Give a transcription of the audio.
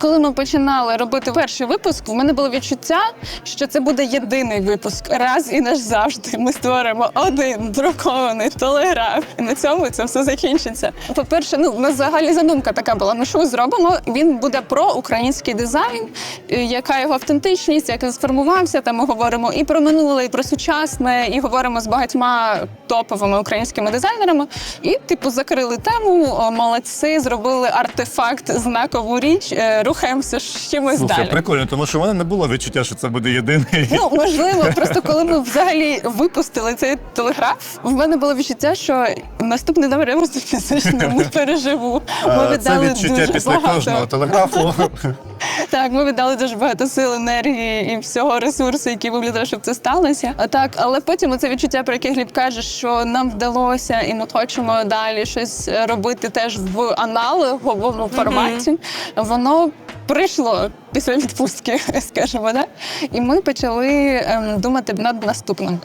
Коли ми починали робити перший випуск, в мене було відчуття, що це буде єдиний випуск. Раз і назавжди ми створимо один друкований телеграф. І на цьому це все закінчиться. По-перше, ну у нас взагалі задумка така була. Ну що зробимо? Він буде про український дизайн, е, яка його автентичність, як він сформувався. Там ми говоримо і про минуле, і про сучасне, і говоримо з багатьма топовими українськими дизайнерами. І, типу, закрили тему. Молодці, зробили артефакт, знакову річ. Е, Рухаємося з чимось Слухай, далі. прикольно, тому що в мене не було відчуття, що це буде єдиний. Ну, можливо, просто коли ми взагалі випустили цей телеграф, в мене було відчуття, що наступний номер я просто фізично не переживу. Ми віддали Це відчуття дуже після багато. кожного телеграфу. Так, ми віддали дуже багато сил, енергії і всього ресурсу, який був для того, щоб це сталося. А так, але потім це відчуття, про яке Гліб каже, що нам вдалося, і ми хочемо далі щось робити теж в аналоговому форматі. Воно прийшло після відпустки, скажімо, да? І ми почали ем, думати над наступним.